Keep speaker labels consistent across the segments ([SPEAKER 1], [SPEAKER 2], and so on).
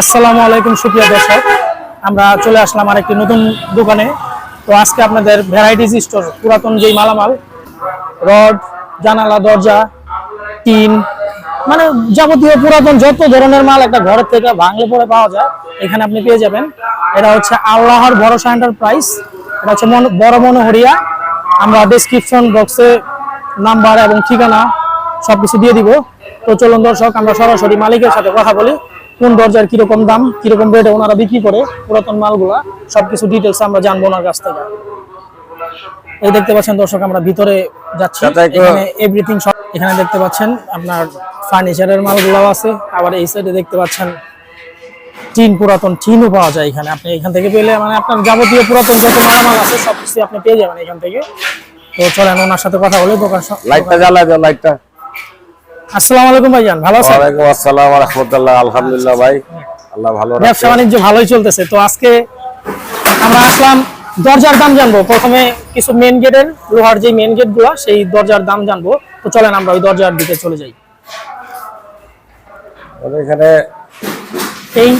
[SPEAKER 1] আসসালামু আলাইকুম, সুপ্রিয় দর্শক। আমরা চলে আসলাম আরেকটি নতুন দোকানে। তো আজকে আপনাদের ভ্যারাইটিস স্টোর পুরাতন যেই মালামাল, রড, জানালা, দরজা, টিন মানে যাবতীয় পুরাতন যত ধরনের মাল একটা ঘরের থেকে ভাঙলে পরে পাওয়া যায়, এখানে আপনি পেয়ে যাবেন। এটা হচ্ছে আল্লাহর ভরসা এন্টারপ্রাইজ এটা হচ্ছে বড় মনোহরিয়া। আমরা ডেসক্রিপশন বক্সে নাম্বার এবং ঠিকানা সবকিছু দিয়ে দিব। তো চলুন দর্শক, আমরা সরাসরি মালিকের সাথে কথা বলি। কোন দরজার কীরকম দাম কীরকম রেটে ওনারা বিক্রি করে পুরাতন মালগুলা সবকিছু ডিটেলস আমরা জানব ওনার কাছ থেকে। এই দেখতে পাচ্ছেন দর্শক আমরা ভিতরে যাচ্ছি। এখানে এভরিথিং সব এখানে দেখতে পাচ্ছেন আপনার ফার্নিচারের মালগুলাও আছে। আবার এই সাইডে দেখতে পাচ্ছেন টিন পুরাতন টিনও পাওয়া যায় এখানে। আপনি এখান থেকে পেলে মানে আপনার যাবতীয় পুরাতন যত মালামাল আছে সব কিছু আপনি পেয়ে যাবেন এখান থেকে। তো চলেন ওনার সাথে কথা বলে দোকান
[SPEAKER 2] লাইটটা জ্বালা দাও লাইটটা
[SPEAKER 1] আসসালামু আলাইকুম ভাইজান ভালো আছেন?
[SPEAKER 2] ওয়ালাইকুম আসসালাম ওয়া রাহমাতুল্লাহ আলহামদুলিল্লাহ ভাই। আল্লাহ ভালো রাখে।
[SPEAKER 1] ব্যবসা বাণিজ্য ভালোই চলতেছে। তো আজকে আমরা আসলাম দরজার দাম জানব। প্রথমে কিছু মেন গেটের লোহার যে মেন সেই দরজার দাম জানব। তো চলেন আমরা ওই দরজার দিকে চলে যাই।
[SPEAKER 2] এখানে
[SPEAKER 1] এই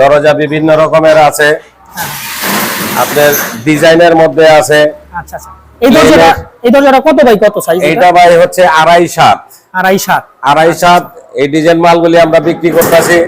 [SPEAKER 2] দরজা বিভিন্ন রকমের আছে। আপনার ডিজাইনের মধ্যে আছে।
[SPEAKER 1] আচ্ছা আচ্ছা। এই দরজাটা এই দরজাটা কত বাই কত সাইজ
[SPEAKER 2] এইটা ভাই হচ্ছে আড়াই সাত।
[SPEAKER 1] আড়াই সাত।
[SPEAKER 2] আড়াই সাত এই ডিজাইন মালগুলি আমরা বিক্রি করতেছি।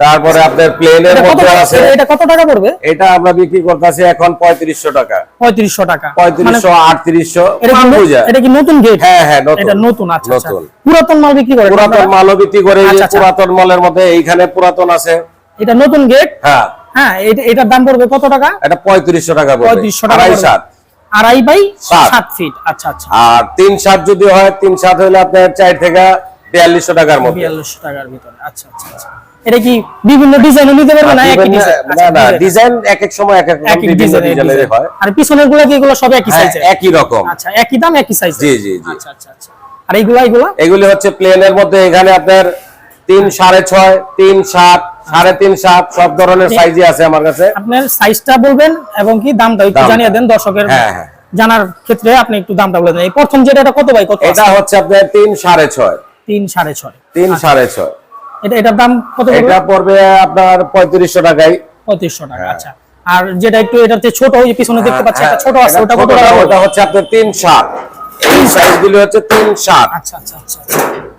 [SPEAKER 2] তারপরে আপনার প্লেনের মধ্যে আছে।
[SPEAKER 1] এটা কত টাকা পড়বে?
[SPEAKER 2] এটা আমরা বিক্রি করতেছি এখন পঁয়ত্রিশশো টাকা।
[SPEAKER 1] পঁয়ত্রিশশো টাকা।
[SPEAKER 2] পঁয়ত্রিশশো আটত্রিশশো
[SPEAKER 1] এটা কি এটা কি নতুন গেট
[SPEAKER 2] হ্যাঁ হ্যাঁ নতুন।
[SPEAKER 1] এটা নতুন আচ্ছা
[SPEAKER 2] নতুন।
[SPEAKER 1] পুরাতন মাল বিক্রি করে
[SPEAKER 2] পুরাতন মালও বিক্রি করে এই
[SPEAKER 1] আচ্ছা, আচ্ছা।
[SPEAKER 2] পুরাতন মালের মধ্যে এইখানে পুরাতন আছে।
[SPEAKER 1] এটা নতুন গেট
[SPEAKER 2] হ্যাঁ।
[SPEAKER 1] হ্যাঁ এটা- এটার দাম পড়বে কত টাকা?
[SPEAKER 2] এটা পঁয়ত্রিশশো টাকা পড়বে।
[SPEAKER 1] পঁয়ত্রিশশো টাকা
[SPEAKER 2] আড়াই
[SPEAKER 1] বাই
[SPEAKER 2] সাত।
[SPEAKER 1] ফিট আচ্ছা আচ্ছা।
[SPEAKER 2] আর তিন সাত যদি হয় তিন সাত হইলে আপনার চার থেকে বিয়াল্লিশশো টাকার মধ্যে
[SPEAKER 1] বিয়াল্লিশশো টাকার ভিতরে। আচ্ছা আচ্ছা আচ্ছা। এটা কি বিভিন্ন ডিজাইনও নিতে পারবে না? একই
[SPEAKER 2] না না ডিজাইন এক এক সময় এক এক রকম
[SPEAKER 1] ডিজাইনের
[SPEAKER 2] হয়।
[SPEAKER 1] আর পিছনেরগুলো কি এগুলো সব একই
[SPEAKER 2] হ্যাঁ,
[SPEAKER 1] সাইজের
[SPEAKER 2] একই রকম।
[SPEAKER 1] আচ্ছা একই দাম একই সাইজ
[SPEAKER 2] জি, জি, জি।
[SPEAKER 1] আচ্ছা আচ্ছা আচ্ছা। আর এইগুলা এইগুলা
[SPEAKER 2] এগুলি হচ্ছে প্লেনের মধ্যে এখানে আপনার তিন সাড়ে ছয় তিন সাত সাড়ে তিন সাত সব ধরনের সাইজই আছে আমার কাছে।
[SPEAKER 1] আপনার সাইজটা বলবেন এবং কি দামটা একটু জানিয়ে দেন দর্শকের
[SPEAKER 2] হ্যাঁ, হ্যাঁ।
[SPEAKER 1] জানার ক্ষেত্রে আপনি একটু দামটা বলে দেন। এই প্রথম যেটা এটা কত বাই কত
[SPEAKER 2] এটা হচ্ছে আপনার তিন সাড়ে ছয়।
[SPEAKER 1] তিন সাড়ে ছয়।
[SPEAKER 2] তিন সাড়ে ছয়।
[SPEAKER 1] এটা এটার দাম কত
[SPEAKER 2] এটা পড়বে আপনার পঁয়ত্রিশশো টাকায়।
[SPEAKER 1] পঁয়ত্রিশশো টাকা আচ্ছা। আর যেটা একটু এটার চেয়ে ছোট ওই পিছনে দেখতে পাচ্ছি
[SPEAKER 2] হ্যাঁ,
[SPEAKER 1] একটা ছোট আছে ওটা কত টাকা?
[SPEAKER 2] ওটা হচ্ছে আপনার তিন সাত। এই সাইজগুলি হচ্ছে তিন সাত।
[SPEAKER 1] আচ্ছা আচ্ছা আচ্ছা আচ্ছা।
[SPEAKER 2] হ্যাঁ
[SPEAKER 1] আচ্ছা,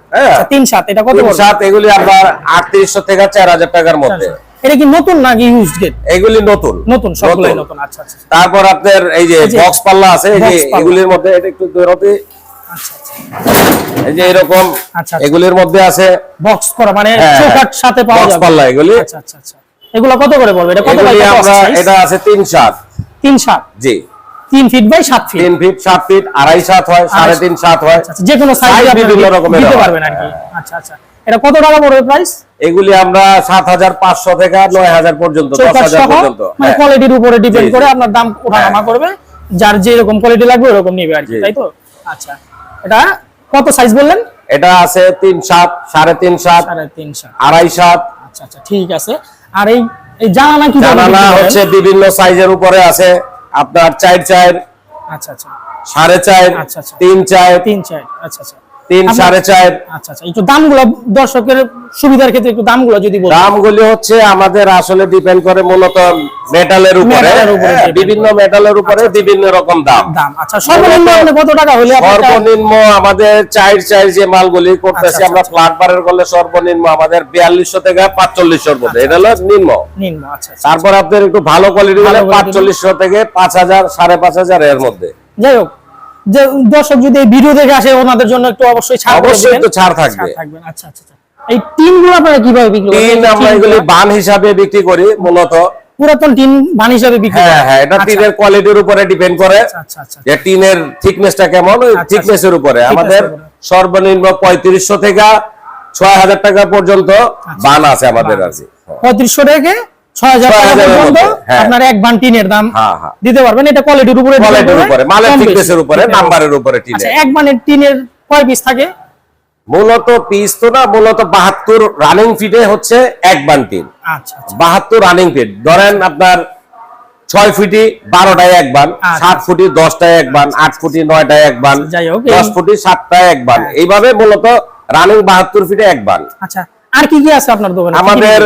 [SPEAKER 1] তিন সাত এটা কত
[SPEAKER 2] সাত এগুলি আপনার আটত্রিশশো থেকে চার হাজার টাকার মধ্যে।
[SPEAKER 1] এটা কি নতুন নাকি ইউজড গেট
[SPEAKER 2] এগুলি নতুন।
[SPEAKER 1] নতুন সবগুলাই নতুন। আচ্ছা আচ্ছা
[SPEAKER 2] তারপর আপনার এই যে বক্স পাল্লা আছে এই যে এগুলির মধ্যে এটা একটু
[SPEAKER 1] আচ্ছা আচ্ছা।
[SPEAKER 2] এই যে এরকম
[SPEAKER 1] আচ্ছা, আচ্ছা।
[SPEAKER 2] এগুলির মধ্যে আছে।
[SPEAKER 1] বক্স করা মানে
[SPEAKER 2] হ্যাঁ,
[SPEAKER 1] সাথে পাওয়া যাবে।
[SPEAKER 2] পাল্লা এগুলি।
[SPEAKER 1] আচ্ছা আচ্ছা আচ্ছা। এগুলো কত করে পড়বে এটা কত?
[SPEAKER 2] এটা আছে তিন সাত।
[SPEAKER 1] তিন সাত?
[SPEAKER 2] জি।
[SPEAKER 1] তিন ফিট বাই সাত ফিট
[SPEAKER 2] তিন ফিট সাত ফিট আড়াই সাত হয় সাড়ে তিন সাত হয়।
[SPEAKER 1] আচ্ছা আচ্ছা, যে কোনো সাইজ
[SPEAKER 2] বিভিন্ন রকমের
[SPEAKER 1] দিতে পারবেন আর কি। আচ্ছা আচ্ছা। এটা কত টাকা পড়বে প্রাইস
[SPEAKER 2] এগুলি আমরা সাত হাজার পাঁচশো থেকে নয় হাজার পর্যন্ত দশ হাজার পর্যন্ত।
[SPEAKER 1] মানে
[SPEAKER 2] হ্যাঁ।
[SPEAKER 1] কোয়ালিটির উপরে ডিপেন্ড করে আপনার দাম ওঠানামা
[SPEAKER 2] হ্যাঁ।
[SPEAKER 1] করবে। যার যে রকম কোয়ালিটি লাগবে ওরকম নিবে আর কি তাই তো? আচ্ছা। এটা কত সাইজ বললেন?
[SPEAKER 2] এটা আছে তিন সাত সাড়ে তিন সাত
[SPEAKER 1] তিন সাত।
[SPEAKER 2] আড়াই সাত।
[SPEAKER 1] আচ্ছা আচ্ছা ঠিক আছে। আর এই এই জানালা কি
[SPEAKER 2] জানালা হচ্ছে বিভিন্ন সাইজের উপরে আছে। আপনার চার চার
[SPEAKER 1] আচ্ছা আচ্ছা।
[SPEAKER 2] সাড়ে চার
[SPEAKER 1] আচ্ছা, আচ্ছা।
[SPEAKER 2] তিন চার।
[SPEAKER 1] তিন চার আচ্ছা আচ্ছা।
[SPEAKER 2] তিন সাড়ে চার।
[SPEAKER 1] আচ্ছা আচ্ছা একটু দামগুলো দর্শকের সুবিধার ক্ষেত্রে একটু দামগুলো যদি বলেন।
[SPEAKER 2] দামগুলি হচ্ছে আমাদের আসলে ডিপেন্ড করে মূলত মেটালের উপরে। হ্যাঁ,
[SPEAKER 1] depend
[SPEAKER 2] বিভিন্ন মেটালের উপরে বিভিন্ন রকম দাম।
[SPEAKER 1] দাম আচ্ছা সর্বনিম্ন আপনি কত টাকা হলে
[SPEAKER 2] সর্বনিম্ন আমাদের চার চার যে মালগুলি করতেছি
[SPEAKER 1] আচ্ছা,
[SPEAKER 2] আমরা
[SPEAKER 1] আচ্ছা।
[SPEAKER 2] ফ্ল্যাট বারের করলে সর্বনিম্ন আমাদের বিয়াল্লিশশো থেকে পাঁচচল্লিশশোর মধ্যে। এটা হলো নিম্ন।
[SPEAKER 1] নিম্ন আচ্ছা আচ্ছা।
[SPEAKER 2] তারপর আপনার একটু ভালো কোয়ালিটি হলে
[SPEAKER 1] ভালো quality
[SPEAKER 2] পাঁচচল্লিশশো থেকে পাঁচ হাজার সাড়ে পাঁচ হাজার এর মধ্যে।
[SPEAKER 1] যাই হোক দর্শক যদি এই ভিডিও দেখে আসে ওনাদের জন্য একটু অবশ্যই ছাড়
[SPEAKER 2] অবশ্যই তো ছাড় থাকবে।
[SPEAKER 1] আচ্ছা আচ্ছা আচ্ছা। এই টিনগুলো আপনারা কীভাবে বিক্রি করেন?
[SPEAKER 2] টিন আমরা এগুলি বান হিসাবে বিক্রি করি মূলত।
[SPEAKER 1] পুরাতন টিন বান হিসাবে বিক্রি
[SPEAKER 2] হ্যাঁ হ্যাঁ এটা টিনের কোয়ালিটির উপরে ডিপেন্ড করে।
[SPEAKER 1] আচ্ছা আচ্ছা আচ্ছা।
[SPEAKER 2] যে টিনের থিকনেসটা কেমন ওই থিকনেসের উপরে। আমাদের সর্বনিম্ন পঁয়ত্রিশশো থেকে ছয় হাজার টাকা পর্যন্ত বান আছে আমাদের কি
[SPEAKER 1] পঁয়ত্রিশশো থেকে ছয় হাজার টাকা
[SPEAKER 2] 6,000 এর
[SPEAKER 1] পর্যন্ত
[SPEAKER 2] মধ্যে, হ্যাঁ।
[SPEAKER 1] আপনার এক বান টিনের দাম
[SPEAKER 2] হ্যাঁ, হ্যাঁ।
[SPEAKER 1] দিতে পারবেন। এটা কোয়ালিটির উপরে
[SPEAKER 2] কোয়ালিটির উপরে মালের থিকনেসের উপরে নাম্বারের উপরে
[SPEAKER 1] আচ্ছা এক বানের টিনের কয় পিস থাকে?
[SPEAKER 2] মূলত পিস তো না মূলত বাহাত্তর রানিং ফিটে হচ্ছে এক বান টিন।
[SPEAKER 1] আচ্ছা আচ্ছা।
[SPEAKER 2] বাহাত্তর রানিং ফিট ধরেন আপনার ছয় ফুটি বারোটায় এক বান। সাত ফুটি দশটায় এক বান আট ফুটি নয়টায় এক বান দশ ফুটি সাতটায় এক বান। এইভাবে মূলত রানিং বাহাত্তর ফিটে এক বান।
[SPEAKER 1] আচ্ছা আর কি কি আছে আপনার দোকানে?
[SPEAKER 2] আমাদের?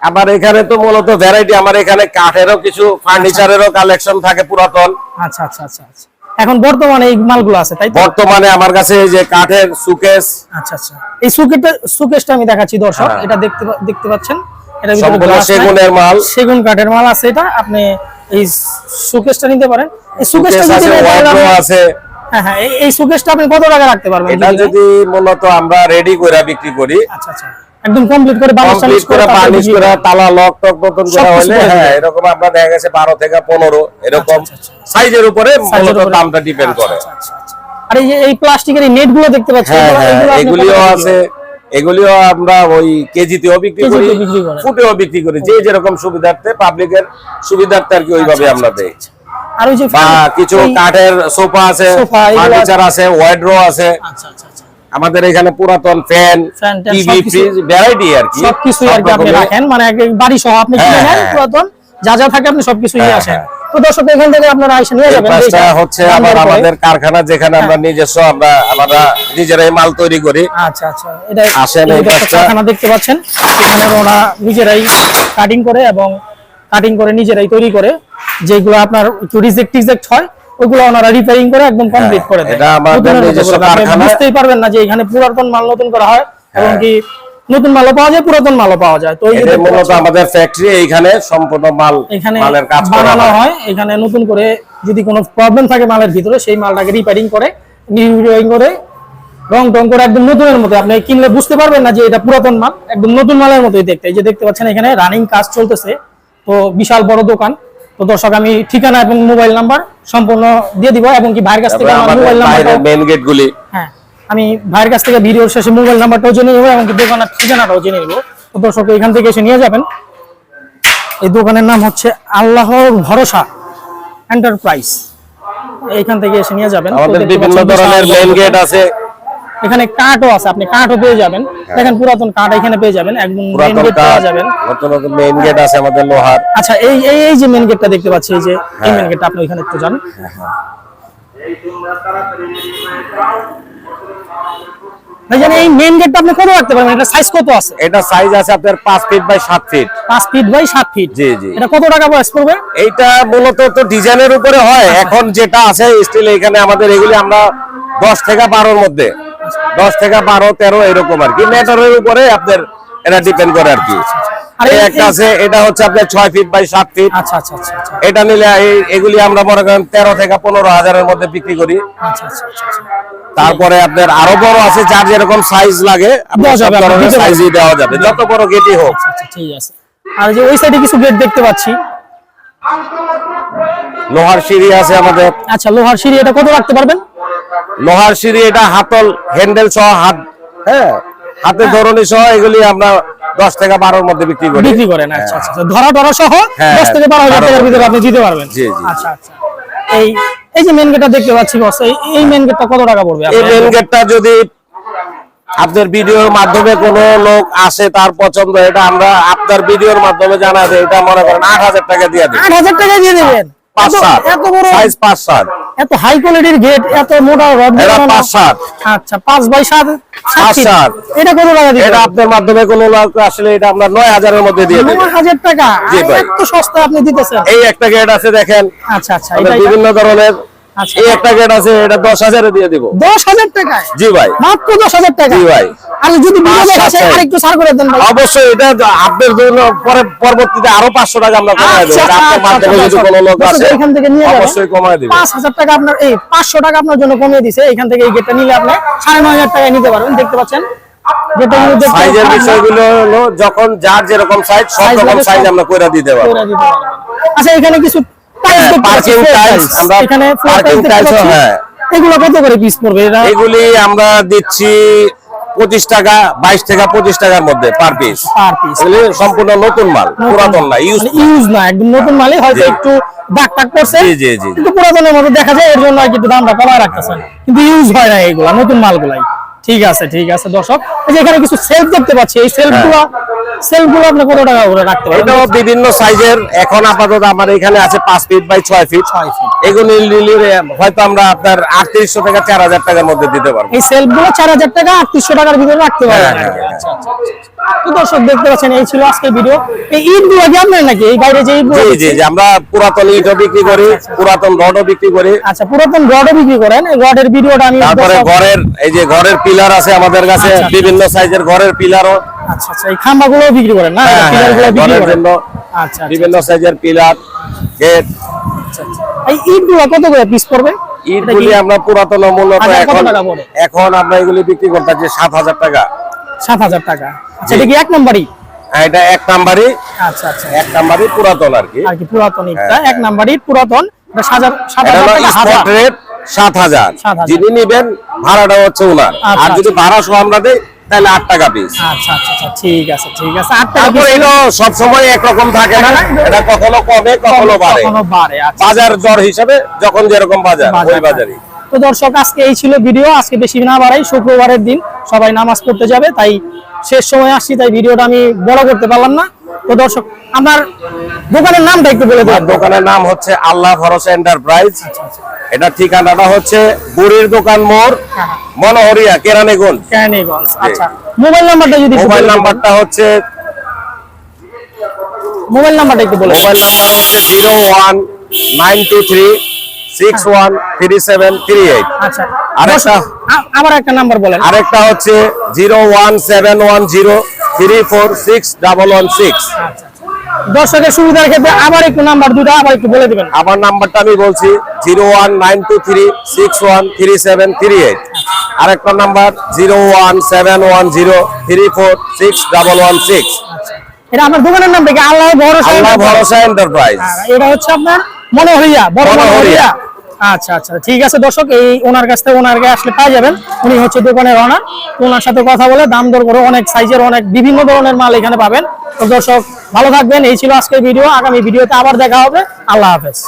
[SPEAKER 2] আমার এখানে তো মূলত ভ্যারাইটি আমার এখানে কাঠেরও কিছু ফার্নিচারেরও কালেকশন থাকে পুরাতন।
[SPEAKER 1] আচ্ছা আচ্ছা আচ্ছা আচ্ছা। এখন বর্তমানে এই মালগুলো আছে তাই
[SPEAKER 2] বর্তমানে আমার কাছে এই যে কাঠের সুকেস
[SPEAKER 1] আচ্ছা আচ্ছা। এই সুকেটটা সুকেশটা আমি দেখাচ্ছি দর্শক।
[SPEAKER 2] হ্যাঁ।
[SPEAKER 1] এটা দেখতে দেখতে পাচ্ছেন? এটা
[SPEAKER 2] সম্পূর্ণ সেগুনের মাল।
[SPEAKER 1] সেগুন কাঠের মাল আছে এটা। আপনি এই সুকেশটা নিতে পারেন। এই সুকেশটা যদি
[SPEAKER 2] আছে
[SPEAKER 1] হ্যাঁ হ্যাঁ এই- সুকেশটা আপনি কত টাকা রাখতে পারবেন
[SPEAKER 2] এটা
[SPEAKER 1] যদি
[SPEAKER 2] যদি মূলত আমরা রেডি করে বিক্রি করি।
[SPEAKER 1] আচ্ছা আচ্ছা। একদম কমপ্লিট করে
[SPEAKER 2] করে করে তালা লক টক নতুন করে হলে হ্যাঁ এরকম আমরা দেখা গেছে বারো থেকে পনেরো এরকম
[SPEAKER 1] আচ্ছা, আচ্ছা,
[SPEAKER 2] সাইজের উপরে মূলত দামটা ডিপেন্ড
[SPEAKER 1] আচ্ছা,
[SPEAKER 2] করে।
[SPEAKER 1] আচ্ছা, আচ্ছা, আচ্ছা। আর এই যে এই প্লাস্টিকের এই নেটগুলো দেখতে পাচ্ছেন
[SPEAKER 2] হ্যাঁ হ্যাঁ এগুলিও আছে। এগুলিও আমরা ওই কেজিতেও বিক্রি করি ফুটেও বিক্রি করি যে যেরকম সুবিধার্থে পাবলিকের সুবিধার্থে আর কি ওইভাবে
[SPEAKER 1] আচ্ছা,
[SPEAKER 2] আমরা
[SPEAKER 1] আচ্ছা,
[SPEAKER 2] দেই।
[SPEAKER 1] আচ্ছা। আর ওই যে
[SPEAKER 2] কিছু কাঠের সোফা আছে ফার্নিচার আছে। ওয়াইড্রো আছে।
[SPEAKER 1] আচ্ছা আচ্ছা আচ্ছা।
[SPEAKER 2] আমাদের এখানে পুরাতন ফ্যান টিভি ফ্রিজ ভ্যারাইটি আর কি।
[SPEAKER 1] সবকিছু আর কি আপনি রাখেন। মানে বাড়ি সহ আপনি
[SPEAKER 2] হ্যাঁ,
[SPEAKER 1] কিনে নেন
[SPEAKER 2] হ্যাঁ।
[SPEAKER 1] পুরাতন। যা যা থাকে আপনি সবকিছু নিয়ে
[SPEAKER 2] হ্যাঁ,
[SPEAKER 1] আসেন।
[SPEAKER 2] হ্যাঁ।
[SPEAKER 1] তো দর্শক এখান থেকে আপনারা এসে নিয়ে যাবেন। যেটা
[SPEAKER 2] হচ্ছে আবার আমাদের কারখানা যেখানে আমরা নিজস্ব আমরা আমরা নিজেরাই মাল তৈরি করি।
[SPEAKER 1] আচ্ছা আচ্ছা। এটা
[SPEAKER 2] আসেন এই
[SPEAKER 1] এটা কারখানা দেখতে পাচ্ছেন। এখানে ওরা নিজেরাই কাটিং করে এবং কাটিং করে নিজেরাই তৈরি করে। যেগুলো আপনার একটু রিজেক্ট টিজেক্ট হয় ওইগুলো ওনারা রিপেয়ারিং করে একদম কমপ্লিট করে দেয়।
[SPEAKER 2] এটা আমাদের নিজস্ব কারখানা।
[SPEAKER 1] বুঝতেই পারবেন না যে এখানে পুরাতন মাল নতুন করা হয় এবং
[SPEAKER 2] হ্যাঁ।
[SPEAKER 1] কি নতুন মালও পাওয়া যায় পুরাতন মালও পাওয়া যায়। তো
[SPEAKER 2] এটা মূলত আমাদের ফ্যাক্টরি এইখানে সম্পূর্ণ মাল মালের কাজ
[SPEAKER 1] বানানো
[SPEAKER 2] হয়।
[SPEAKER 1] হয়। এখানে নতুন করে যদি কোনো প্রবলেম থাকে মালের ভিতরে সেই মালটাকে রিপেয়ারিং করে রিপেয়ারিং করে রং টং করে একদম নতুনের মতো। আপনি কিনলে বুঝতে পারবেন না যে এটা পুরাতন মাল একদম নতুন মালের মতোই দেখতে। এই যে দেখতে পাচ্ছেন এখানে রানিং কাজ চলতেছে। তো বিশাল বড় দোকান। তো দর্শক আমি ঠিকানা এবং মোবাইল নাম্বার সম্পূর্ণ দিয়ে দিব এবং কি ভাইয়ের কাছ থেকে আমার মোবাইল নাম্বার
[SPEAKER 2] মেইন গেট গুলি।
[SPEAKER 1] হ্যাঁ আমি ভাইয়ের কাছ থেকে ভিডিওর শেষে মোবাইল নাম্বারটাও জেনে নেব এবং দোকানের ঠিকানাটাও জেনে নেব। তো দর্শক এখান থেকে এসে নিয়ে যাবেন। এই দোকানের নাম হচ্ছে আল্লাহর ভরসা এন্টারপ্রাইজ এইখান থেকে এসে নিয়ে যাবেন।
[SPEAKER 2] আমাদের বিভিন্ন ধরনের মেইন গেট আছে।
[SPEAKER 1] এখানে কাঠও আছে আপনি কাঠও পেয়ে যাবেন। দেখেন পুরাতন কাঠ এখানে পেয়ে যাবেন একদম মেইন গেট পাওয়া
[SPEAKER 2] কাঠ
[SPEAKER 1] যাবেন
[SPEAKER 2] নতুন মেইন গেট আছে আমাদের লোহার।
[SPEAKER 1] আচ্ছা এই এই এই যে মেইন গেটটা দেখতে পাচ্ছি এই যে এই
[SPEAKER 2] হ্যাঁ।
[SPEAKER 1] মেইন গেটটা আপনি ওইখানে একটু যান। ভাইজান এই মেইন গেটটা আপনি কত রাখতে পারবেন? এটা সাইজ কত আছে?
[SPEAKER 2] এটা সাইজ আছে আপনার পাঁচ ফিট বাই সাত ফিট
[SPEAKER 1] পাঁচ ফিট বাই সাত ফিট
[SPEAKER 2] জি, জি।
[SPEAKER 1] এটা কত টাকা প্রাইস পড়বে?
[SPEAKER 2] এইটা মূলত তো ডিজাইনের উপরে হয়। এখন যেটা আছে স্টিল এখানে আমাদের এগুলি আমরা দশ থেকে বারোর মধ্যে। দশ থেকে বারো তেরো এরকম আর কি। মেটারের উপরে আপনার এটা ডিপেন্ড করে আর কি।
[SPEAKER 1] আর
[SPEAKER 2] এই
[SPEAKER 1] এই-
[SPEAKER 2] একটা আছে এটা হচ্ছে আপনার ছয় ফিট বাই সাত ফিট
[SPEAKER 1] আচ্ছা আচ্ছা আচ্ছা আচ্ছা।
[SPEAKER 2] এটা নিলে এগুলি আমরা মনে করেন তেরো থেকে পনেরো হাজারের মধ্যে বিক্রি করি।
[SPEAKER 1] আচ্ছা আচ্ছা আচ্ছা আচ্ছা।
[SPEAKER 2] তারপরে আপনার আরও বড় আছে যার যেরকম সাইজ লাগে। সাইজই দেওয়া যাবে যত বড় গেটই হোক।
[SPEAKER 1] আচ্ছা ঠিক আছে। আর যে ওই সাইডে কিছু গেট দেখতে পাচ্ছি।
[SPEAKER 2] লোহার সিঁড়ি আছে আমাদের।
[SPEAKER 1] আচ্ছা লোহার সিঁড়ি এটা কত রাখতে পারবেন?
[SPEAKER 2] লোহার সিঁড়ি এটা হাতল হ্যান্ডেল সহ হাত হ্যাঁ হাতের ধরনি সহ এগুলি আমরা দশ থেকে বারোর মধ্যে বিক্রি করি।
[SPEAKER 1] বিক্রি করেন আচ্ছা আচ্ছা আচ্ছা। ধরা ধরা সহ
[SPEAKER 2] হ্যাঁ,
[SPEAKER 1] দশ থেকে বারো হাজার টাকার ভিতরে আপনি দিতে পারবেন।
[SPEAKER 2] জি, জি।
[SPEAKER 1] আচ্ছা আচ্ছা। এই এই যে মেন গেটটা দেখতে পাচ্ছি বস এই মেন গেটটা কত টাকা পড়বে
[SPEAKER 2] এই মেন গেটটা যদি আপনার ভিডিওর মাধ্যমে কোনো লোক আসে তার পছন্দ এটা আমরা আপনার ভিডিওর মাধ্যমে জানা যায় এটা মনে করেন আট হাজার টাকা দিয়ে দিই।
[SPEAKER 1] আট হাজার টাকা দিয়ে দেবেন?
[SPEAKER 2] পাঁচ সাত
[SPEAKER 1] এত বড়
[SPEAKER 2] সাইজ পাঁচ সাত
[SPEAKER 1] এত হাই কোয়ালিটির গেট এত মোটা রড
[SPEAKER 2] এটা পাঁচ সাত
[SPEAKER 1] আচ্ছা পাঁচ বাই সাত? সাত
[SPEAKER 2] সাত।
[SPEAKER 1] এটা কত টাকা দিবেন
[SPEAKER 2] এটা আপনার মাধ্যমে কোনো লোক আসলে এটা আমরা নয় হাজারের মধ্যে দিয়ে
[SPEAKER 1] টাকা। এত সস্তা আপনি দিতেছেন?
[SPEAKER 2] এই একটা গেট আছে দেখেন।
[SPEAKER 1] আচ্ছা আচ্ছা এটা
[SPEAKER 2] বিভিন্ন ধরনের। এই একটা গেট আছে এটা দশ হাজারে দিয়ে দিব।
[SPEAKER 1] দশ হাজার টাকায়?
[SPEAKER 2] জি ভাই।
[SPEAKER 1] মাত্র দশ হাজার টাকা
[SPEAKER 2] জি ভাই।
[SPEAKER 1] আর যদি আরেকটু ছাড় করে দেন ভাই।
[SPEAKER 2] অবশ্যই এটা আপনার জন্য পরে পরবর্তীতে আরও পাঁচশো টাকা আমরা কমায় দেবো।
[SPEAKER 1] আচ্ছা,
[SPEAKER 2] আপনার
[SPEAKER 1] আচ্ছা,
[SPEAKER 2] মাধ্যমে
[SPEAKER 1] আচ্ছা,
[SPEAKER 2] যদি কোনো লোক আসে
[SPEAKER 1] এখান থেকে নিয়ে।
[SPEAKER 2] অবশ্যই কমায় দিবে।
[SPEAKER 1] পাঁচ হাজার টাকা আপনার এই পাঁচশো টাকা আপনার জন্য কমিয়ে দিছে। এখান থেকে এই গেটটা নিলে আপনি সাড়ে নয় হাজার টাকায় নিতে পারবেন। দেখতে পাচ্ছেন?
[SPEAKER 2] সাইজের বিষয়গুলো হলো যখন যার যেরকম সাইজ সব রকম সাইজ আমরা কইরা দিতে পারব।
[SPEAKER 1] আচ্ছা এখানে কিছু
[SPEAKER 2] পার্কিং টাইলস আমরা পার্কিং টাইলস হ্যাঁ।
[SPEAKER 1] এগুলো কত করে পিস পড়বে এটা
[SPEAKER 2] এগুলি আমরা দিচ্ছি পঁচিশ টাকা বাইশ টাকা পঁচিশ টাকার মধ্যে পার পিস
[SPEAKER 1] পার পিস
[SPEAKER 2] এগুলি সম্পূর্ণ নতুন মাল পুরাতন না ইউজ
[SPEAKER 1] ইউজ না একদম নতুন মালই হয়তো একটু দাগ টাগ করছে
[SPEAKER 2] জি, জি, জি।
[SPEAKER 1] কিন্তু পুরাতনের মতো দেখা যায় এর জন্য আর কি একটু দামটা কমায় রাখতেছেন কিন্তু ইউজ হয় না এগুলা নতুন মালগুলাই। ঠিক আছে ঠিক আছে দর্শক। এখানে কিছু সেলফ দেখতে পাচ্ছি। এই সেলফগুলা সেলফগুলো আপনি কত টাকা করে রাখতে পারেন?
[SPEAKER 2] এটাও বিভিন্ন সাইজের এখন আপাতত আমার এখানে আছে পাঁচ ফিট বাই ছয় ফিট
[SPEAKER 1] ছয় feet।
[SPEAKER 2] এগুলো নিলে হয়তো আমরা আপনার আটত্রিশশো থেকে চার হাজার টাকার মধ্যে দিতে পারব।
[SPEAKER 1] এই সেলফগুলো চার হাজার টাকা আটত্রিশশো টাকার ভিতরে রাখতে পারবেন।
[SPEAKER 2] হ্যাঁ। হ্যাঁ,
[SPEAKER 1] আচ্ছা, আচ্ছা, আচ্ছা। তো দর্শক দেখতে পাচ্ছেন এই ছিল আজকের ভিডিও এই ঈদগুলো কি আপনার নাকি? এই বাইরে যে ঈদ
[SPEAKER 2] জি জি আমরা পুরাতন ইটও বিক্রি করি পুরাতন রডও বিক্রি করি।
[SPEAKER 1] আচ্ছা পুরাতন রডও বিক্রি করেন। এই রডের ভিডিওটা আমি
[SPEAKER 2] তারপরে ঘরের এই যে ঘরের পিলার আছে আমাদের কাছে
[SPEAKER 1] আচ্ছা।
[SPEAKER 2] বিভিন্ন সাইজের ঘরের পিলারও।
[SPEAKER 1] আচ্ছা আচ্ছা এই বিক্রি করেন না?
[SPEAKER 2] হ্যাঁ,
[SPEAKER 1] পিলারগুলো
[SPEAKER 2] হ্যাঁ,
[SPEAKER 1] বিক্রি করেন? আচ্ছা।
[SPEAKER 2] বিভিন্ন সাইজের পিলার গেট।
[SPEAKER 1] এই ঈদ কত করে পিস পড়বে?
[SPEAKER 2] ইট
[SPEAKER 1] এটা
[SPEAKER 2] গুলি
[SPEAKER 1] কি
[SPEAKER 2] আমরা পুরাতন মূলত এখন এখন আমরা এগুলি বিক্রি করতেছি সাত হাজার টাকা।
[SPEAKER 1] সাত হাজার টাকা। আচ্ছা এটা কি এক নম্বরই?
[SPEAKER 2] আর এটা এক নাম্বারই।
[SPEAKER 1] আচ্ছা আচ্ছা।
[SPEAKER 2] এক নাম্বারই পুরাতন আর কি।
[SPEAKER 1] আর কি পুরাতন
[SPEAKER 2] হ্যাঁ,
[SPEAKER 1] এক নাম্বারই পুরাতন। এটা সাত হাজার টাকা
[SPEAKER 2] সাত হাজার।
[SPEAKER 1] 7,000
[SPEAKER 2] যিনি নিবেন ভাড়াটা হচ্ছে ওনার।
[SPEAKER 1] আচ্ছা,
[SPEAKER 2] আর যদি
[SPEAKER 1] আচ্ছা।
[SPEAKER 2] ভাড়া সহ আমরা দেই তাহলে আট টাকা পিস
[SPEAKER 1] আচ্ছা আচ্ছা আচ্ছা ঠিক আছে ঠিক আছে। আট টাকা
[SPEAKER 2] তারপরে
[SPEAKER 1] piece
[SPEAKER 2] এটা সবসময় একরকম থাকে না। এটা কখনো কমে কখনো বাড়ে।
[SPEAKER 1] কখনো বাড়ে আচ্ছা।
[SPEAKER 2] বাজার দর হিসাবে যখন যেরকম বাজার ওই বাজারই।
[SPEAKER 1] তো দর্শক আজকে এই ছিল ভিডিও। আজকে বেশি না বাড়াই শুক্রবারের দিন সবাই নামাজ পড়তে যাবে তাই শেষ সময় আসছি তাই ভিডিওটা আমি বড় করতে পারলাম না। তো দর্শক আমার দোকানের নামটা একটু বলে
[SPEAKER 2] আর দোকানের নাম হচ্ছে আল্লাহ ভরসা এন্টারপ্রাইজ এটা ঠিকানাটা হচ্ছে বুড়ির দোকান মোড়
[SPEAKER 1] হ্যাঁ।
[SPEAKER 2] মনোহরিয়া কেরানীগঞ্জ।
[SPEAKER 1] ক্যানিগঞ্জ আচ্ছা। মোবাইল নাম্বারটা যদি
[SPEAKER 2] মোবাইল নাম্বারটা হচ্ছে
[SPEAKER 1] মোবাইল নাম্বারটা একটু বলে
[SPEAKER 2] মোবাইল নাম্বার হচ্ছে zero one nine two three six one three seven three eight.
[SPEAKER 1] আচ্ছা।
[SPEAKER 2] আরেকটা
[SPEAKER 1] নাম্বার বলেন।
[SPEAKER 2] আরেকটা হচ্ছে zero one seven one zero three four six double one six.
[SPEAKER 1] দর্শকের সুবিধার ক্ষেত্রে আবার একটু নাম্বার দুটো আবার একটু বলে দিবেন।
[SPEAKER 2] আমার নাম্বারটা আমি বলছি zero one nine two three six one three seven three eight. আরেকটা number zero one seven one zero three four six double one six.
[SPEAKER 1] এটা আমার দোকানের নাম থেকে আল্লাহ ভরসা
[SPEAKER 2] আল্লাহ ভরসা এন্টারপ্রাইজ
[SPEAKER 1] এটা হচ্ছে আপনার মনোহরিয়া বড়
[SPEAKER 2] মনোহরিয়া।
[SPEAKER 1] আচ্ছা আচ্ছা। ঠিক আছে দর্শক, এই ওনার কাছ থেকে ওনার আসলে পাই যাবেন। উনি হচ্ছে দোকানের ওনার ওনার সাথে কথা বলে দাম দর করে অনেক সাইজের অনেক বিভিন্ন ধরনের মাল এখানে পাবেন। তো দর্শক, ভালো থাকবেন। এই ছিল আজকের ভিডিও আগামী ভিডিওতে আবার দেখা হবে। আল্লাহ হাফেজ।